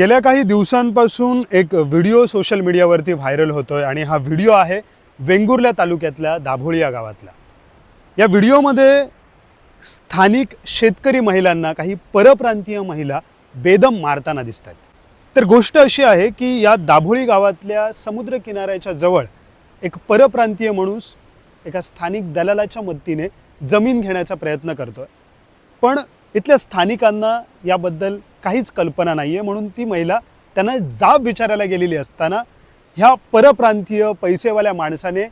गेल्या काही दिवसांपासून एक व्हिडिओ सोशल मीडियावरती व्हायरल होतोय आणि हा व्हिडिओ आहे वेंगुर्ल्या तालुक्यातल्या दाभोळी या गावातला. या व्हिडिओमध्ये स्थानिक शेतकरी महिलांना काही परप्रांतीय महिला बेदम मारताना दिसत आहेत तर गोष्ट अशी आहे की या दाभोळी गावातल्या समुद्र किनाऱ्याच्या जवळ एक परप्रांतीय माणूस एका स्थानिक दलालाच्या मदतीने जमीन घेण्याचा प्रयत्न करतोय. पण इथल्या स्थानिकांना याबद्दल काहीच कल्पना नाही आहे म्हणून ती महिला त्यांना जाब विचारायला गेलेली असताना ह्या परप्रांतीय पैसेवाल्या माणसाने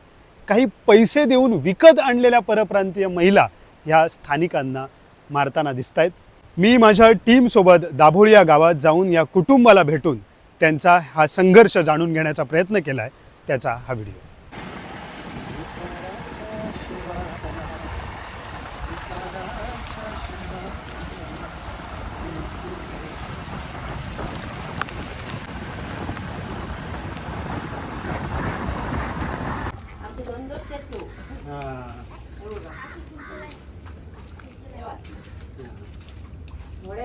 काही पैसे देऊन विकत आणलेल्या परप्रांतीय महिला ह्या स्थानिकांना मारताना दिसत आहेत मी माझ्या टीमसोबत दाभोळी या गावात जाऊन या कुटुंबाला भेटून त्यांचा हा संघर्ष जाणून घेण्याचा प्रयत्न केला आहे त्याचा हा व्हिडिओ आमचे दोन दोन तेच तू थोडे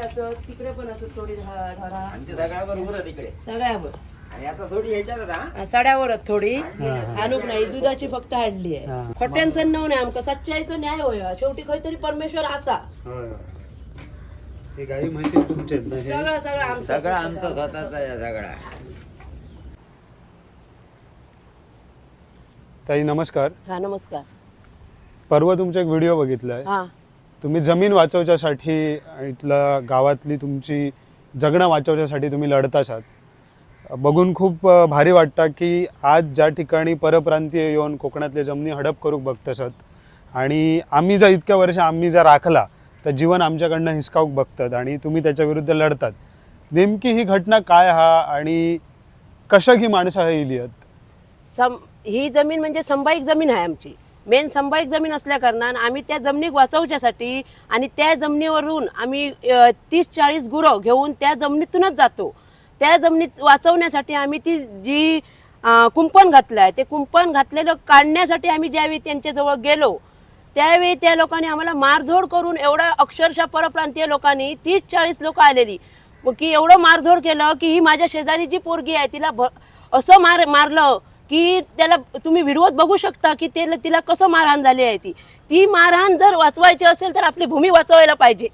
तिकडे पण असं थोडी ध- धरा. आमच्या सगळ्यावर उरं तिकडे. सगळ्यावर आणि आता थोडी ह्याच्यात आता सड्यावरच थोडी. हा. आणूक नाही दुधाची फक्त हाडली हा. आहे खोट्यांचं नव नाही आमका सच्चाईचं न्याय होय. शेवटी खंय परमेश्वर असा. हे गाई माहिती तुमचे आहेत ना हे? सगळं सगळं आमचं सगळं आमचं स्वतःचा आहे सगळा. ताई नमस्कार. हा नमस्कार. परवा तुमचा एक व्हिडिओ बघितलाय. हा. तुम्ही जमीन वाचवच्यासाठी इथला गावातली तुमची जगणं वाचवण्यासाठी तुम्ही लढत असाल. बघून खूप भारी वाटतं की आज ज्या ठिकाणी परप्रांतीय येऊन कोकणातले जमिनी हडप करूक बघतसत आणि आम्ही जर इतक्या वर्ष आम्ही जर राखला तर जीवन आमच्याकडनं हिसकावूक बघतात आणि तुम्ही त्याच्या विरुद्ध लढतात. नेमकी ही घटना काय हा आणि कशा ही माणसं हे लिहत सम ही जमीन म्हणजे संभाईक जमीन आहे आमची. मेन संभाविक जमीन असल्या कारणान आम्ही त्या जमिनीक वाचवच्यासाठी आणि त्या जमिनीवरून आम्ही तीस चाळीस गुरं घेऊन त्या जमिनीतूनच जातो. त्या जमिनीत वाचवण्यासाठी आम्ही ती जी कुंपण घातलं आहे ते कुंपण घातलेलं काढण्यासाठी आम्ही ज्यावेळी त्यांच्याजवळ गेलो त्यावेळी त्या लोकांनी आम्हाला मारझोड करून एवढा अक्षरशः परप्रांतीय लोकांनी तीस चाळीस लोक आलेली. की एवढं मारझोड केलं की ही माझ्या शेजारी जी पोरगी आहे तिला भ असं मार मारलं की त्याला तुम्ही व्हिडिओत बघू शकता की ते तिला कसं मारहाण झाली आहे ती. ती मारहाण जर वाचवायची असेल तर आपली भूमी वाचवायला पाहिजे.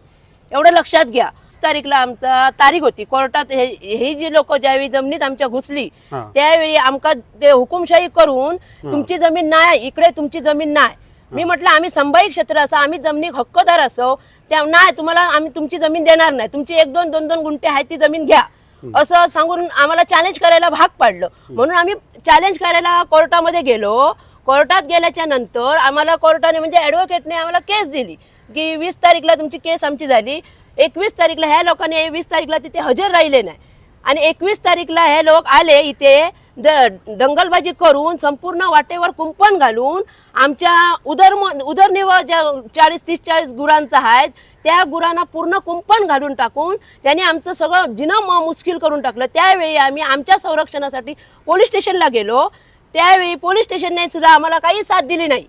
एवढं लक्षात घ्या. तारीखला आमचा तारीख होती. कोर्टात हे जी लोक ज्यावेळी जमिनीत आमच्या घुसली त्यावेळी आमका ते हुकुमशाही करून तुमची जमीन नाही इकडे तुमची जमीन नाही मी म्हटलं आम्ही संभाई क्षेत्र असं आम्ही जमिनी हक्कदार असो त्या नाही तुम्हाला आम्ही तुमची जमीन देणार नाही. तुमची एक दोन दोन दोन गुंठे आहेत ती जमीन घ्या. असं सांगून आम्हाला चॅलेंज करायला भाग पाडलं. म्हणून आम्ही चॅलेंज करायला कोर्टामध्ये गेलो. कोर्टात गेल्याच्यानंतर आम्हाला कोर्टाने म्हणजे ऍडव्होकेटने आम्हाला केस दिली. की वीस तारीखला तुमची केस आमची झाली. एकवीस तारीखला ह्या लोकांनी वीस तारीखला तिथे हजर राहिले नाही. आणि एकवीस तारीखला हे लोक आले इथे दंगलबाजी करून संपूर्ण वाटेवर कुंपण घालून आमच्या उदर उदरनिर्वाह ज्या चाळीस तीस चाळीस गुरांचा आहेत त्या गुरांना पूर्ण कुंपण घालून टाकून त्यांनी आमचं सगळं जिनं म- मुश्किल करून टाकलं. त्यावेळी आम्ही आमच्या संरक्षणासाठी पोलीस स्टेशनला गेलो. त्यावेळी पोलीस स्टेशनने सुद्धा आम्हाला काही साथ दिली नाही.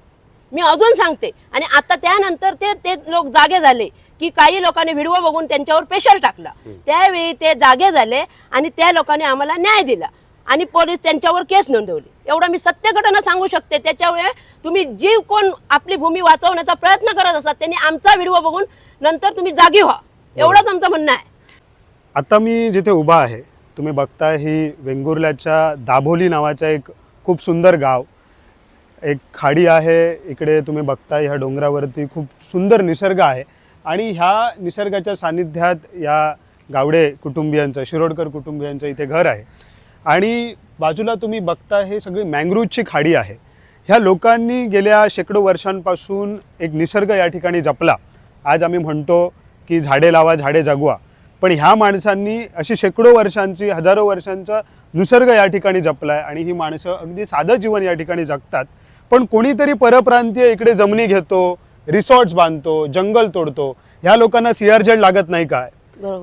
मी अजून सांगते. आणि आता त्यानंतर ते ते लोक जागे झाले की काही लोकांनी व्हिडिओ बघून त्यांच्यावर प्रेशर टाकला. त्यावेळी ते जागे झाले आणि त्या लोकांनी आम्हाला न्याय दिला. आणि पोलीस त्यांच्यावर केस नोंदवली. एवढं मी सत्य घटना सांगू शकते. त्याच्यामुळे तुम्ही जी कोण आपली भूमी वाचवण्याचा प्रयत्न करत असतात त्यांनी आमचा व्हिडिओ बघून नंतर तुम्ही जागी व्हा. एवढंच आमचं म्हणणं आहे. आता मी जिथे उभा आहे तुम्ही बघताय ही वेंगुर्ल्याच्या दाभोली नावाचं एक खूप सुंदर गाव. एक खाडी आहे इकडे तुम्ही बघताय ह्या डोंगरावरती खूप सुंदर निसर्ग आहे. आणि ह्या निसर्गाच्या सानिध्यात या गावडे कुटुंबियांचं शिरोडकर कुटुंबियांचं इथे घर आहे. आणि बाजूला तुम्ही बघता हे सगळी मँग्रोवची खाडी आहे. ह्या लोकांनी गेल्या शेकडो वर्षांपासून एक निसर्ग या ठिकाणी जपला. आज आम्ही म्हणतो की झाडे लावा झाडे जगवा. पण ह्या माणसांनी अशी शेकडो वर्षांची हजारो वर्षांचा निसर्ग या ठिकाणी जपला आहे आणि ही माणसं अगदी साधं जीवन या ठिकाणी जगतात. पण कोणीतरी परप्रांतीय इकडे जमिनी घेतो रिसॉर्ट्स बांधतो जंगल तोडतो. ह्या लोकांना सिआर लागत नाही काय?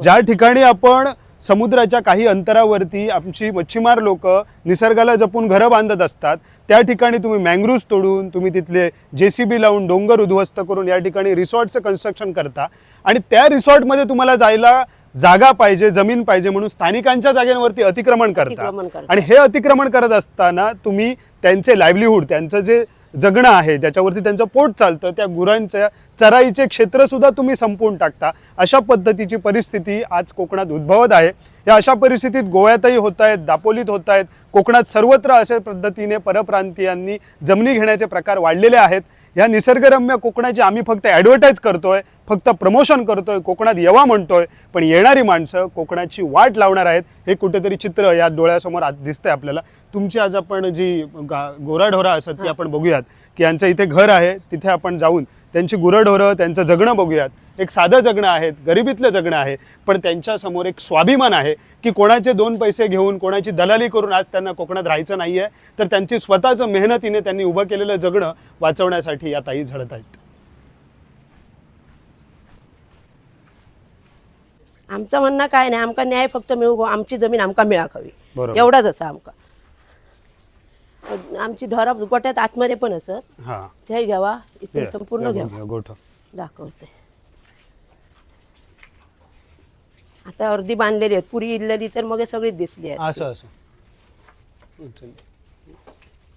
ज्या ठिकाणी आपण समुद्राच्या काही अंतरावरती आमची मच्छीमार लोक निसर्गाला जपून घरं बांधत असतात. त्या ठिकाणी तुम्ही मँग्रूव्ज तोडून तुम्ही तिथले जे सी बी लावून डोंगर उद्ध्वस्त करून या ठिकाणी रिसॉर्टचं कन्स्ट्रक्शन करता. आणि त्या रिसॉर्टमध्ये तुम्हाला जायला जागा पाहिजे जमीन पाहिजे म्हणून स्थानिकांच्या जागेवरती अतिक्रमण करता. आणि हे अतिक्रमण करत असताना तुम्ही त्यांचे लाईव्हलीहूड त्यांचं जे जगणं आहे ज्याच्यावरती त्यांचं पोट चालतं त्या गुरांच्या चराईचे क्षेत्रसुद्धा तुम्ही संपवून टाकता. अशा पद्धतीची परिस्थिती आज कोकणात उद्भवत आहे. या अशा परिस्थितीत गोव्यातही होत आहेत दापोलीत होत आहेत. कोकणात सर्वत्र अशा पद्धतीने परप्रांतीयांनी जमिनी घेण्याचे प्रकार वाढलेले आहेत. या निसर्गरम्य कोकणाची आम्ही फक्त ॲडव्हर्टाईज करतोय फक्त प्रमोशन करतोय कोकणात येवा म्हणतोय पण येणारी माणसं कोकणाची वाट लावणार आहेत हे कुठेतरी चित्र या डोळ्यासमोर आज दिसतंय आपल्याला. तुमची आज आपण जी गा गोराढोरा असत ती आपण बघूयात की यांचं इथे घर आहे तिथे आपण जाऊन त्यांची गुरढोरं त्यांचं जगणं बघूयात. एक साधं जगणं आहे गरिबीतलं जगणं आहे पण त्यांच्यासमोर एक स्वाभिमान आहे की कोणाचे दोन पैसे घेऊन कोणाची दलाली करून आज त्यांना कोकणात राहायचं नाही आहे तर त्यांची स्वतःचं मेहनतीने त्यांनी उभं केलेलं जगणं वाचवण्यासाठी या ताई झडत आहेत. आमचं म्हणणं काय नाही आमका न्याय फक्त मिळू आमची जमीन आमका मिळाक हवी. एवढाच असं आमका. आमची ढोरा गोट्यात आतमध्ये पण असत हां. ते घ्यावा इथून हे, संपूर्ण घ्यावा. दाखवते. आता अर्धी बांधलेली आहेत. पुरी इल्लेली तर मग सगळीच दिसली आहे असं असं.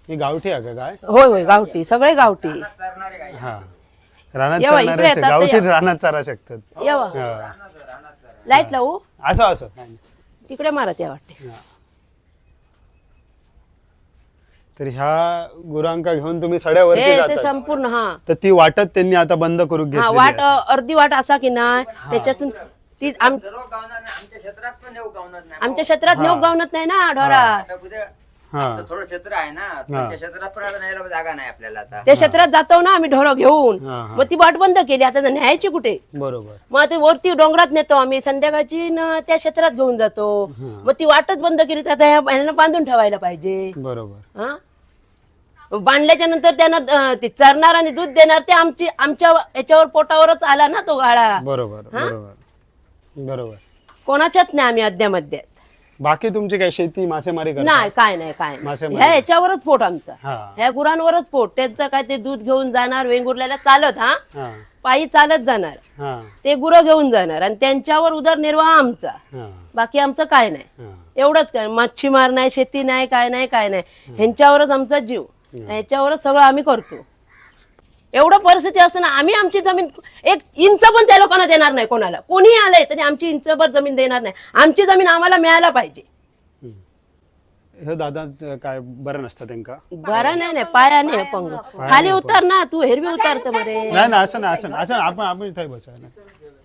ही गावठी आहे का काय? होय होय गावठी. सगळे गावठी. हा. रानात येवा, इकडे चालणारेच आहे. येतात ते गावठीच. रानात चारा शकतात. यावा. हा. लाइट लावू? असं असं. तिकडे मारा त्या वाटते. तर ह्या गुरांका घेऊन तुम्ही सड्यावरती हे ते जातात. संपूर्ण हा. तर ती वाटत त्यांनी आता बंद करून हा घेतली वाट अर्धी वाट असा की नाही त्याच्यातून ती आम- सर्व गावणार नाही आमच्या क्षेत्रात पण नेऊ गावणार नाही. आमच्या क्षेत्रात हा. नेऊ गावनत नाही ना ढोरा. आता कुठे हा. आमचं थोडं क्षेत्र आहे ना त्यांच्या क्षेत्रात पण आता न्यायला जागा नाही आपल्याला आता. त्या क्षेत्रात जातो ना आम्ही ढोरं घेऊन. हा, हा. मग ती वाट बंद केली आता न्यायची कुठे? बरोबर. मग ते वरती डोंगरात नेतो आम्ही संध्याकाळची न त्या क्षेत्रात घेऊन जातो. मग ती वाटच बंद केली तर आता ह्या ह्यांना बांधून ठेवायला पाहिजे. बरोबर. हा? बांधल्याच्या नंतर त्यांना अं, ते चरणार आणि दूध देणार ते आमची आमच्या याच्यावर पोटावरच आला ना तो गाळा. बरोबर बरोबर. बरोबर. कोणाच्याच नाही आम्ही अद्यामध्यात बाकी तुमची काय शेती मासेमारी करता? नाही काय नाही काय नाही. मासेमारी. ह्या याच्यावरच पोट आमचा. हा. ह्या गुरांवरच पोट. त्यांचं काय ते दूध घेऊन जाणार वेंगुर्ल्याला चालत हा? हा. पायी चालत जाणार. हा. ते गुरं घेऊन जाणार आणि त्यांच्यावर उदरनिर्वाह आमचा. हा. बाकी आमचं काय नाही. हा. एवढंच काय मच्छीमार नाही शेती नाही काय नाही काय नाही. ह्यांच्यावरच आमचा जीव. ह्याच्यावरच सगळं आम्ही करतो. एवढं परिस्थिती असताना आम्ही आमची जमीन एक इंच पण त्या लोकांना देणार नाही कोणाला कोणी आलंय तरी आमची इंचभर जमीन देणार नाही आमची जमीन आम्हाला मिळायला पाहिजे हे दादा काय बरं नसतं त्यांका बरा नाही नाही पाया नाही पंग खाली उतार ना तू हेरवी उतारत मरे नाही ना असं नाही असं नाही. असं आपण आपण इथे बसा ना.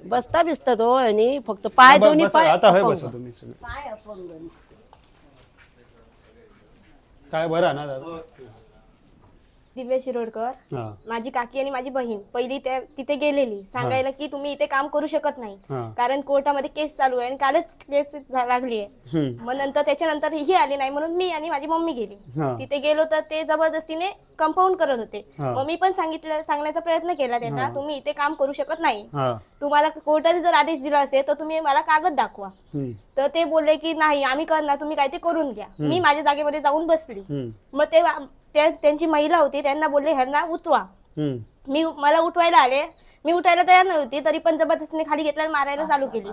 बसता बिसता तो आणि फक्त पाय दोन्ही बसा. पाय आता होय अपंग. बसा तुम्ही सगळे. काय बरं आहे ना दादा दिव्या शिरोडकर हा. माझी काकी आणि माझी बहीण पहिली त्या तिथे गेलेली. सांगायला की तुम्ही इथे काम करू शकत नाही. हा. कारण कोर्टामध्ये केस चालू आहे आणि कालच केस लागली आहे. हम्म. मग नंतर त्याच्यानंतर ही आली नाही म्हणून मी आणि माझी मम्मी गेली. हा. तिथे गेलो तर ते जबरदस्तीने कंपाऊंड करत होते. हा. मग मी पण सांगितलं सांगण्याचा प्रयत्न केला त्यांना तुम्ही इथे काम करू शकत नाही. हा. तुम्हाला कोर्टाने जर आदेश दिला असेल तर तुम्ही मला कागद दाखवा. हम्म. तर ते बोलले की नाही आम्ही करणार तुम्ही काय ते करून घ्या. मी माझ्या जागेमध्ये जाऊन बसली. हम्म. मग ते त्या- त्यांची महिला होती त्यांना बोलले ह्यांना उतवा हम्म. मी मला उठवायला आले. मी उठायला तयार नव्हती तरी पण जबरदस्तीने खाली घेतला आणि मारायला चालू केली.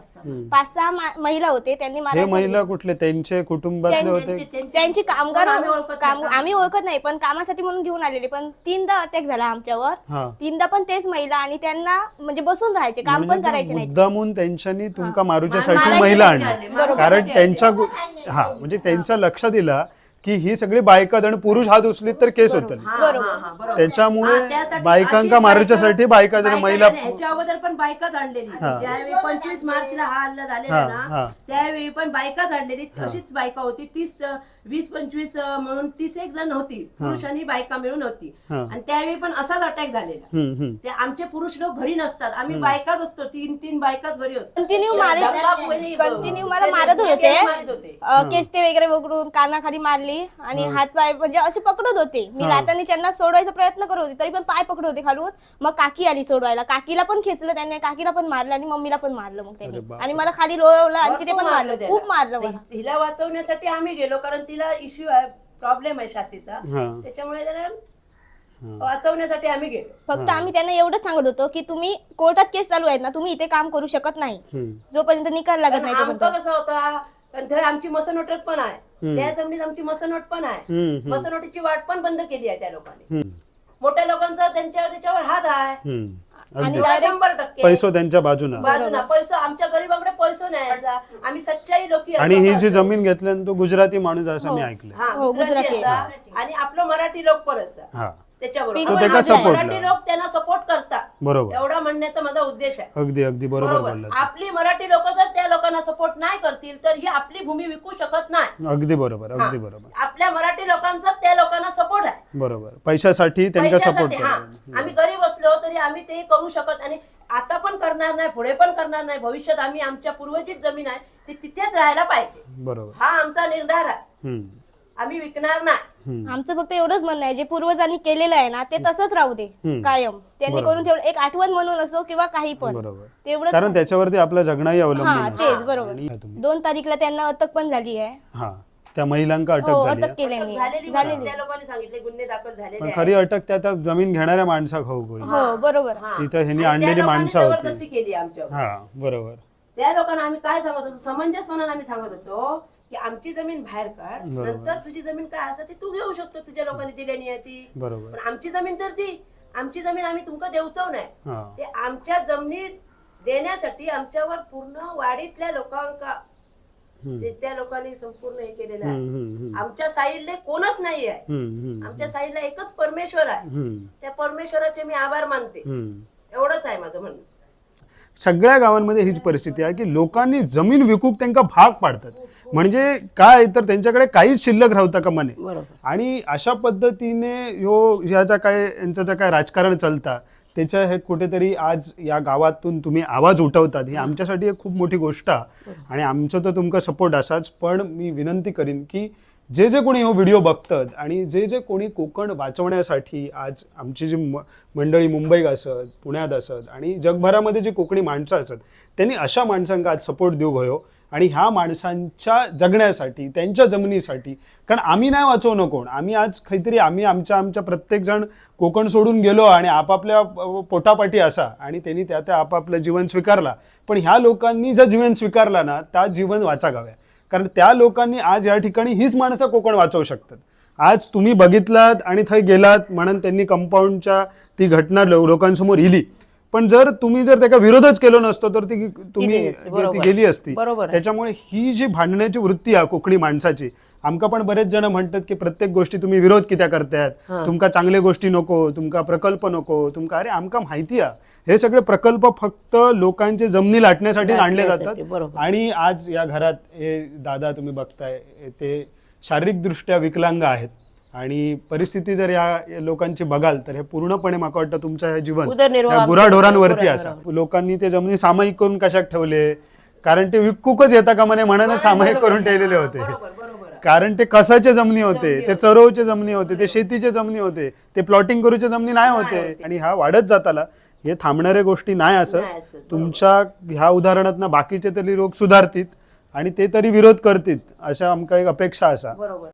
पाच सहा. मा- महिला होते त्यांनी हे मारायला महिला कुठले? त्यांचे कुटुंबातले होते? चालू- त्यांची कामगार काम आम्ही ओळखत नाही पण कामासाठी म्हणून घेऊन आलेले. पण तीनदा अटॅक झाला आमच्यावर. हा. तीनदा पण तेच महिला आणि त्यांना म्हणजे बसून राहायचे काम पण म्हणजे करायचे नाही मुद्दामून त्यांच्यानी तुमका मारूच्यासाठी महिला आणली. आणले. बरोबर. कारण त्यांच्या गु- हा. म्हणजे त्यांचं लक्ष दिला की ही सगळी बायका आणि पुरुष हात उचलीत तर केस बरोबर. त्याच्यामुळे बायकांका मारूच्यासाठी बायका आणि महिला ह्याच्या अगोदर पण बायकाच आणलेली. हा. ज्यावेळी पंचवीस मार्चला हा हल्ला झालेला हा, हा. ना त्यावेळी पण बायकाच आणलेली. अशीच बायका होती. तीस वीस पंचवीस म्हणून तीस एक जण होती. पुरुष आणि बायका मिळून होती. हा. आणि त्यावेळी पण असाच अटॅक झालेला. ते आमचे पुरुष लोक घरी नसतात. आम्ही बायकाच असतो. तीन तीन बायकाच घरी असतो कंटिन्यू मारत कंटिन्यू मला मारत होते. होते. केसते वगैरे वगळून कानाखाली मारली. आणि हात पाय म्हणजे असे पकडत होते. मी लातानी त्यांना सोडवायचा प्रयत्न करत होते तरी पण पाय पकडत होते खालून. मग काकी आली सोडवायला. काकीला पण खेचलं त्याने काकीला पण मारलं आणि मम्मीला पण मारलं मग त्यांनी. आणि मला खाली लोळवलं आणि तिथे पण मारलं. खूप मारलं मला. हिला वाचवण्यासाठी आम्ही गेलो कारण तिला इश्यू आहे प्रॉब्लेम आहे छातीचा. हा. त्याच्यामुळे जरा वाचवण्यासाठी आम्ही गेलो. फक्त आम्ही त्यांना एवढंच सांगत होतो की तुम्ही कोर्टात केस चालू आहेत ना तुम्ही इथे काम करू शकत नाही. जोपर्यंत निकाल लागत नाही आमचं तोपर्यंत कसं होता कारण थंय आमची मसनोट पण आहे. त्या जमिनीत आमची मसनोट पण आहे. मसनोटीची वाट पण बंद केली आहे त्या लोकांनी. मोठ्या लोकांचा त्यांच्या त्याच्यावर हात आहे. आणि शंभर टक्के. पैसो त्यांच्या बाजूला बाजूला पैसा आमच्या गरीबाकडे पैसा नाही असा आम्ही सच्चाई लोक आणि ही जी जमीन घेतल्यानं तो गुजराती माणूस आहे असं मी ऐकलं हा हो, गुजराती गुजराती असा आणि आपलं मराठी लोक पण असा हा. तो support मराठी ला. लोक त्यांना सपोर्ट करतात. बरोबर. एवढा म्हणण्याचा माझा उद्देश आहे. अगदी अगदी. बरोबर आपली मराठी लोक जर त्या लोकांना सपोर्ट नाही करतील तर ही आपली भूमी विकू शकत नाही. अगदी बरोबर हा. अगदी बरोबर. आपल्या मराठी लोकांचा त्या लोकांना सपोर्ट आहे. बरोबर. पैशासाठी त्यांना सपोर्ट पैशासाठी हा. आम्ही गरीब असलो तरी आम्ही ते करू शकत आणि आता पण करणार नाही पुढे पण करणार नाही. भविष्यात आम्ही आमच्या पूर्वजीच जमीन आहे ती तिथेच राहायला पाहिजे. बरोबर. हा आमचा निर्धार आहे. हम्म, आम्ही विकणार नाही. आमचं फक्त एवढंच म्हणणं आहे जे पूर्वजांनी केलेलं आहे ना ते तसंच राहू दे हम्म. कायम. त्यांनी बरोबर. करून ठेवलं एक आठवण म्हणून असो किंवा काही पण. बरोबर. तेवढंच कारण त्याच्यावरती आपला जगणाही हा अवलंबून तेच. बरोबर. तुम्ही. दोन तारीखला त्यांना अटक पण झाली आहे. हा त्या महिलांका हो अटक झाली अटक आहे. केल्याने झालेली झालेली पण त्या लोकांनी सांगितले गुन्हे दाखल पण खरी अटक त्या त्या जमीन घेणाऱ्या माणसा खाऊ हो बरोबर. हा. तिथं ह्यांनी आणि त्या आणलेली लोकांनी माणसं जबरदस्ती होती केली आमच्यावर. हा बरोबर. त्या लोकांना आम्ही काय सांगत होतो? समंजसपणाने आम्ही सांगत होतो की आमची जमीन बाहेर काढ. बरोबर. नंतर तुझी जमीन काय असं ती तू घेऊ शकतो तुझ्या लोकांनी दिलेली आहे ती. बरोबर. पण आमची जमीन तर ती. आमची जमीन आम्ही तुमका देऊचव नाही. हा. ते आमच्या जमिनीत देण्यासाठी आमच्यावर पूर्ण वाडीतल्या लोकांका हम्म. ते त्या लोकांनी संपूर्ण हे केलेलं हम्म, आहे. हम्म, हम्म. आमच्या साईडले कोणच नाही आहे हम्म, हम्म, आमच्या साईडला एकच परमेश्वर आहे. हम्म, त्या परमेश्वराचे मी आभार मानते. हम्म. एवढंच आहे माझं म्हणणं. सगळ्या गावांमध्ये हीच परिस्थिती आहे की लोकांनी जमीन विकूक त्यांना भाग पाडतात. म्हणजे काय तर त्यांच्याकडे काहीच शिल्लक राहता का मने बरोबर. आणि अशा पद्धतीने ह्यो ह्याच्या काय यांचं जे काय राजकारण चालता त्याच्या हे कुठेतरी आज या गावातून तुम्ही आवाज उठवतात ही आमच्यासाठी एक खूप मोठी गोष्ट. आणि आमचं तर तुमका सपोर्ट असाच पण मी विनंती करीन की जे जे कोणी हो व्हिडिओ बघतात आणि जे जे कोणी कोकण वाचवण्यासाठी आज आमची जी म- मंडळी मुंबईत असत पुण्यात असत आणि जगभरामध्ये जी कोकणी माणसं असत त्यांनी अशा माणसांका आज सपोर्ट देऊ गयो. आणि ह्या माणसांच्या जगण्यासाठी त्यांच्या जमिनीसाठी. कारण आम्ही नाही वाचवणं कोण? आम्ही आज काहीतरी आम्ही आमच्या आमच्या प्रत्येकजण कोकण सोडून गेलो आणि आपापल्या पोटापाटी असा आणि त्यांनी त्या त्या आपापलं जीवन स्वीकारला. पण ह्या लोकांनी जर जीवन स्वीकारला ना त्या जीवन वाचागाव्या. कारण त्या लोकांनी आज या ठिकाणी हीच माणसं कोकण वाचवू शकतात. आज तुम्ही बघितलात आणि थंय गेलात म्हणून त्यांनी कंपाऊंडच्या ती घटना लो- लोकांसमोर इली. पण जर तुम्ही जर त्याचा विरोधच केलो नसतो तर ती तुम्ही ती. गेली असती. त्याच्यामुळे ही जी भांडण्याची वृत्ती आहे कोकणी माणसाची आमका पण बरेच जण म्हणतात की प्रत्येक गोष्टी तुम्ही विरोध कित्या करतायत हा. तुमका चांगले गोष्टी नको तुमका प्रकल्प नको तुमका अरे आमका माहिती आहे हे सगळे प्रकल्प फक्त लोकांचे जमनी लाटण्यासाठी आणले जातात. आणि आज या घरात हे दादा तुम्ही बघताय ते शारीरिकदृष्ट्या विकलांग आहेत आणि परिस्थिती जर या लोकांची बघाल तर हे पूर्णपणे मला वाटतं तुमचं हे जीवन गुराढोरांवरती असा लोकांनी ते जमिनी सामायिक करून कशात ठेवले? कारण ते विकूकच येता का म्हणे? म्हणूनच सामायिक करून ठेवलेले होते. कारण ते कसाचे जमिनी होते ते चरवचे जमिनी होते ते शेतीचे जमिनी होते ते प्लॉटिंग करूचे जमिनी नाही होते. आणि हा वाढत जाताला हे थांबणाऱ्या गोष्टी नाही असं. तुमच्या ह्या उदाहरणात बाकीचे तरी लोक सुधारतील आणि ते तरी विरोध करतील अशा आमका एक अपेक्षा असा.